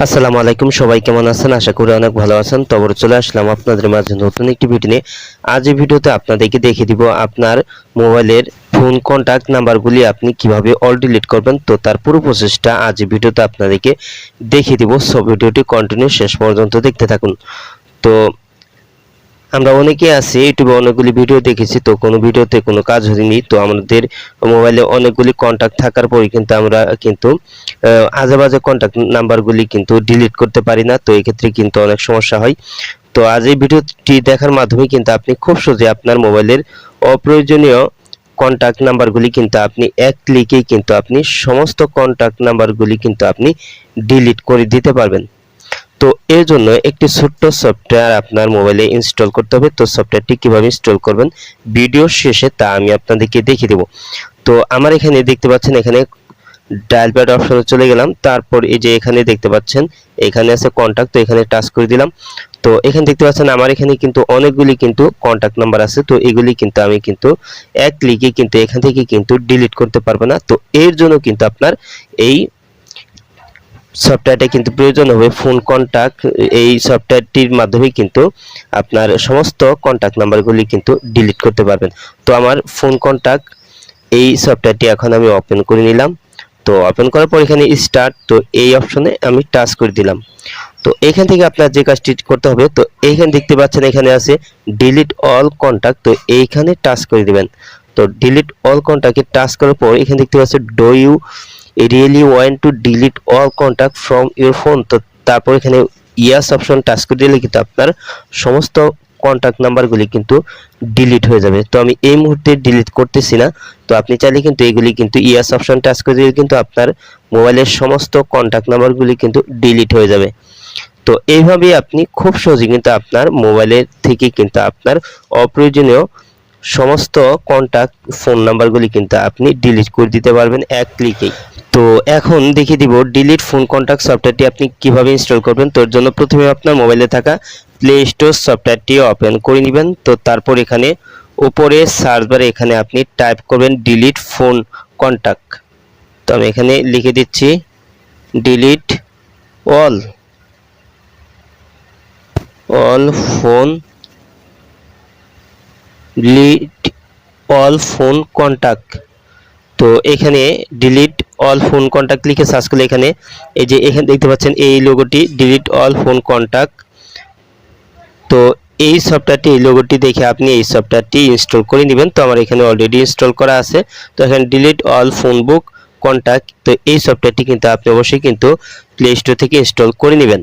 আসসালামু আলাইকুম, সবাই কেমন আছেন? আশা করি অনেক ভালো আছেন। তবর চলে আসলাম আপনাদের মাঝে নতুন একটি ভিডিও নিয়ে। আজ এই ভিডিওতে আপনাদেরকে দেখিয়ে দিব আপনার মোবাইলের ফোন কন্ট্যাক্ট নাম্বারগুলি আপনি কীভাবে অল ডিলিট করবেন। তো তার পুরো প্রসেসটা আজ ভিডিওতে আপনাদেরকে দেখিয়ে দিব। সব ভিডিওটি কন্টিনিউ শেষ পর্যন্ত দেখতে থাকুন। তো আমরা অনেকে আছি, ইউটিউবে অনেকগুলি ভিডিও দেখেছি, তো কোনো ভিডিওতে কোনো কাজ হয়নি। তো আমাদের মোবাইলে অনেকগুলি কন্ট্যাক্ট থাকার পরে কিন্তু আমরা কিন্তু আজে বাজে কন্ট্যাক্ট নাম্বারগুলি কিন্তু ডিলিট করতে পারি না, তো এক্ষেত্রে কিন্তু অনেক সমস্যা হয়। তো আজ এই ভিডিওটি দেখার মাধ্যমে কিন্তু আপনি খুব সহজে আপনার মোবাইলের অপ্রয়োজনীয় কন্ট্যাক্ট নাম্বারগুলি কিন্তু আপনি এক ক্লিকেই কিন্তু আপনি সমস্ত কন্ট্যাক্ট নাম্বারগুলি কিন্তু আপনি ডিলিট করে দিতে পারবেন। তো এর জন্য একটি ছোট্ট সফটওয়্যার আপনার মোবাইলে ইনস্টল করতে হবে। তো সফটওয়্যারটি কীভাবে ইনস্টল করবেন? ভিডিও শেষে তা আমি আপনাদেরকে দেখিয়ে দেব। তো আমার এখানে দেখতে পাচ্ছেন, এখানে ডায়াল প্যাড অপশনে চলে গেলাম। তারপর এই যে এখানে দেখতে পাচ্ছেন, এখানে আছে কন্ট্যাক্ট তো এখানে টাচ করে দিলাম। তো এখানে দেখতে পাচ্ছেন, আমার এখানে কিন্তু অনেকগুলি কিন্তু কন্ট্যাক্ট নাম্বার আছে। তো এগুলি কিন্তু আমি কিন্তু এক ক্লিকে কিন্তু এখান থেকে কিন্তু ডিলিট করতে পারব না। তো এর জন্য কিন্তু আপনার এই সফটওয়্যারটা কিন্তু প্রয়োজন হবে ফোন কন্ট্যাক্ট এই সফটওয়্যারটির মাধ্যমে কিন্তু আপনার সমস্ত কন্ট্যাক্ট নাম্বারগুলি কিন্তু ডিলিট করতে পারবেন। তো আমার ফোন কন্ট্যাক্ট এই সফটওয়্যারটি এখন আমি ওপেন করে নিলাম। তো ওপেন করার পর এখানে স্টার্ট তো এই অপশনে আমি টাচ করে দিলাম। তো এখান থেকে আপনার যে কাজটি করতে হবে, তো এইখানে দেখতে পাচ্ছেন এখানে আছে ডিলিট অল কন্ট্যাক্ট তো এইখানে টাচ করে দিবেন। তো ডিলিট অল কন্ট্যাক্টে টাচ করার পর এখানে দেখতে পাচ্ছেন do you really want to delete all contact from your phone তো তারপর এখানে ইয়াস অপশন টাচ করে দিলে কিন্তু আপনার সমস্ত কন্ট্যাক্ট নাম্বারগুলি কিন্তু ডিলিট হয়ে যাবে। তো আমি এই মুহূর্তে ডিলিট করতেছি না। তো আপনি চাইলে কিন্তু এগুলি কিন্তু ইয়াস অপশন টাচ করে দিলে কিন্তু আপনার মোবাইলের সমস্ত কন্ট্যাক্ট নাম্বারগুলি কিন্তু ডিলিট হয়ে যাবে। তো এইভাবে আপনি খুব সহজে কিন্তু আপনার মোবাইলের থেকে কিন্তু আপনার অপ্রয়োজনীয় সমস্ত কন্ট্যাক্ট ফোন নাম্বারগুলি কিন্তু আপনি ডিলিট করে দিতে পারবেন এক ক্লিকেই তো এখন দেখিয়ে দিব ডিলিট ফোন কন্ট্যাক্ট সফটওয়্যারটি আপনি কীভাবে ইনস্টল করবেন। তোর জন্য প্রথমে আপনার মোবাইলে থাকা প্লে স্টোর সফটওয়্যারটি ওপেন করে নেবেন। তো তারপর এখানে উপরে সার্চ এখানে আপনি টাইপ করবেন ডিলিট ফোন কন্ট্যাক্ট তো আমি এখানে লিখে দিচ্ছি delete all all phone delete all phone contact তো এখানে ডিলিট অল ফোন কন্ট্যাক্ট লিখে সার্চ করলে এখানে এই যে এখানে দেখতে পাচ্ছেন এই লোগোটি ডিলিট অল ফোন কন্ট্যাক্ট তো এই সফটওয়্যারটি এই লোগোটি দেখে আপনি এই সফটওয়্যারটি ইনস্টল করে নেবেন। তো আমার এখানে অলরেডি ইনস্টল করা আছে। তো এখানে delete all phone book contact তো এই সফটওয়্যারটি কিন্তু আপনি অবশ্যই কিন্তু প্লে স্টোর থেকে ইনস্টল করে নেবেন।